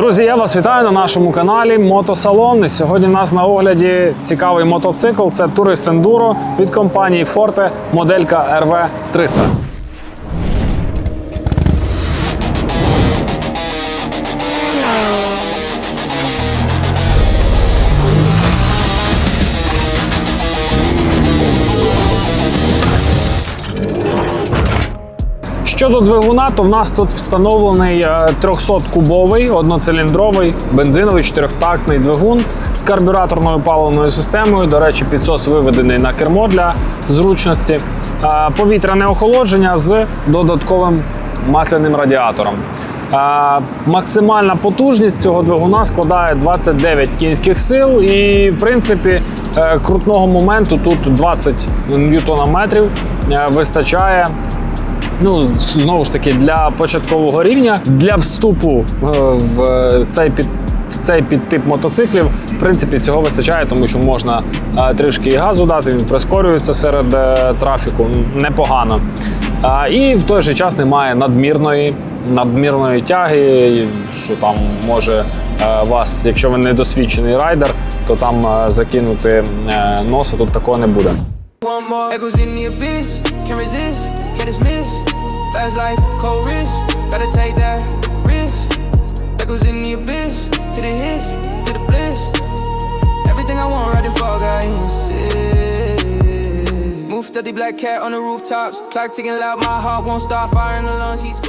Друзі, я вас вітаю на нашому каналі Мотосалон. І сьогодні у нас на огляді цікавий мотоцикл. Це Турист Enduro від компанії Forte, моделька RV 300. Щодо двигуна, то в нас тут встановлений 300-кубовий одноциліндровий бензиновий чотирьохтактний двигун з карбюраторною паливною системою. До речі, підсос виведений на кермо для зручності. Е, Повітряне охолодження з додатковим масляним радіатором. Е, Максимальна потужність цього двигуна складає 29 кінських сил, і в принципі е, крутного моменту тут 20 ньютонометрів е, вистачає Ну, знову ж таки, для початкового рівня, для вступу е, в цей під. В цей підтип мотоциклів, в принципі, цього вистачає, тому що можна е, трішки і газу дати, він прискорюється серед е, трафіку непогано. Е, і в той же час немає надмірної, надмірної тяги, що там може е, вас, якщо ви недосвідчений райдер, то там е, закинути е, носа, тут такого не буде. One more echoes in the abyss. Can't resist, can't dismiss. Fast life, cold risk. Gotta take that risk. Echoes in the abyss. Hit the hits, feel the bliss. Everything I want, riding fog, I insist. Move steady, black cat on the rooftops. Clock ticking loud, my heart won't stop. Firing lungs, he's.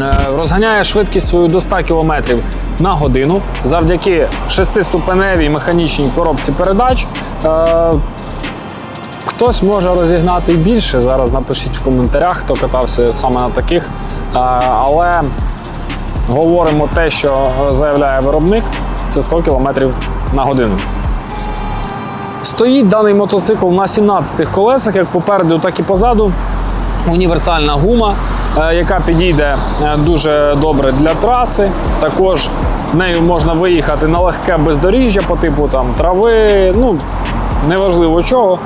Е, розганяє швидкість свою до 100 км на годину завдяки шестиступеневій механічній коробці передач. Хтось може розігнати більше. Зараз напишіть в коментарях, хто катався саме на таких. Але говоримо те, що заявляє виробник, це 100 км на годину. Стоїть даний мотоцикл на 17 колесах, як попереду, так і позаду. Універсальна гума, е, яка підійде е, дуже добре для траси. Також нею можна виїхати на легке бездоріжжя по типу там трави, ну неважливо чого.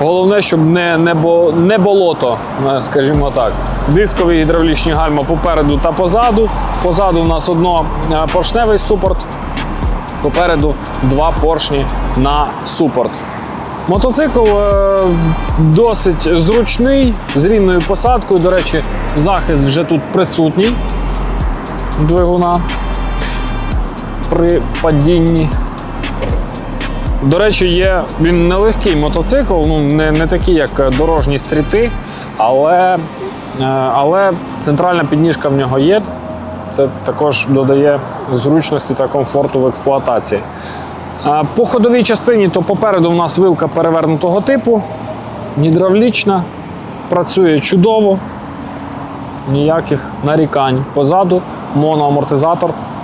Головне, щоб не, не, не болото, е, скажімо так. Дискові гідравлічні гальма попереду та позаду. Позаду у нас одно е, поршневий супорт, попереду два поршні на супорт. Мотоцикл е, досить зручний, з рівною посадкою. До речі, захист вже тут присутній двигуна при падінні. До речі, є він нелегкий мотоцикл, ну не, не такий, як дорожні стріти, але, е, але центральна підніжка в нього є. Це також додає зручності та комфорту в експлуатації. Е, По ходовій частині, то попереду в нас вилка перевернутого типу, гідравлічна, працює чудово, ніяких нарікань. Позаду моноамортизатор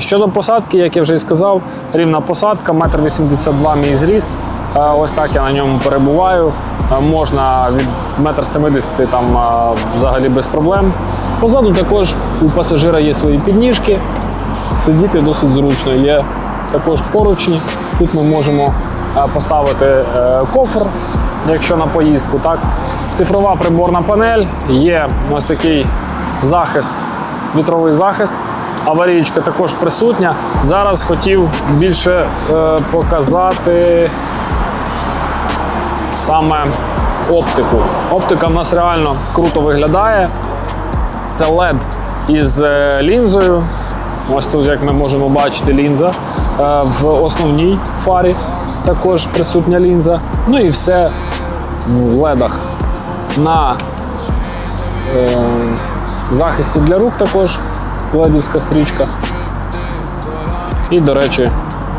Щодо посадки, як я вже і сказав, рівна посадка, 1,82 м мій зріст. Е, Ось так я на ньому перебуваю. Е, Можна від 1,70 м там е, взагалі без проблем. Позаду також у пасажира є свої підніжки. Сидіти досить зручно. Є також поручні. Тут ми можемо е, поставити е, кофр, якщо на поїздку. Так. Цифрова приборна панель, є ось такий захист, вітровий захист. Аварійка також присутня. Зараз хотів більше е, показати саме оптику. Оптика в нас реально круто виглядає. Це LED із е, лінзою. Ось тут, як ми можемо бачити, лінза. Е, В основній фарі також присутня лінза. Ну і все в ледах. На е, захисті для рук також ледівська стрічка. І, до речі,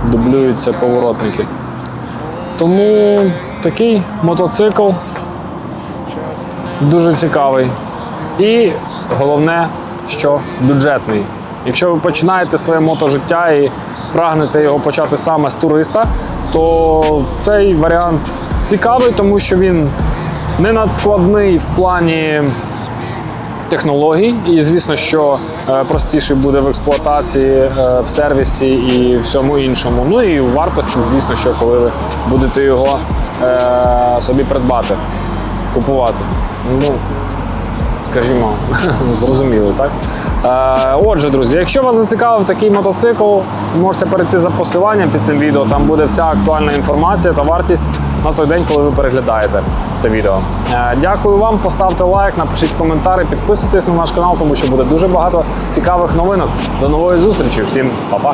дублюються поворотники. Тому такий мотоцикл дуже цікавий. І головне, що бюджетний. Якщо ви починаєте своє мотожиття і прагнете його почати саме з туриста, то цей варіант цікавий, тому що він не надскладний в плані технологій, і звісно, що е, простіше буде в експлуатації, е, в сервісі і всьому іншому. Ну і у вартості, звісно, що коли ви будете його е, собі придбати, купувати. Ну, скажімо, зрозуміли, так? Отже, друзі, якщо вас зацікавив такий мотоцикл, можете перейти за посиланням під цим відео. Там буде вся актуальна інформація та вартість на той день, коли ви переглядаєте це відео. Е, дякую вам, поставте лайк, напишіть коментар підписуйтесь на наш канал, тому що буде дуже багато цікавих новинок. До нової зустрічі, всім па-па!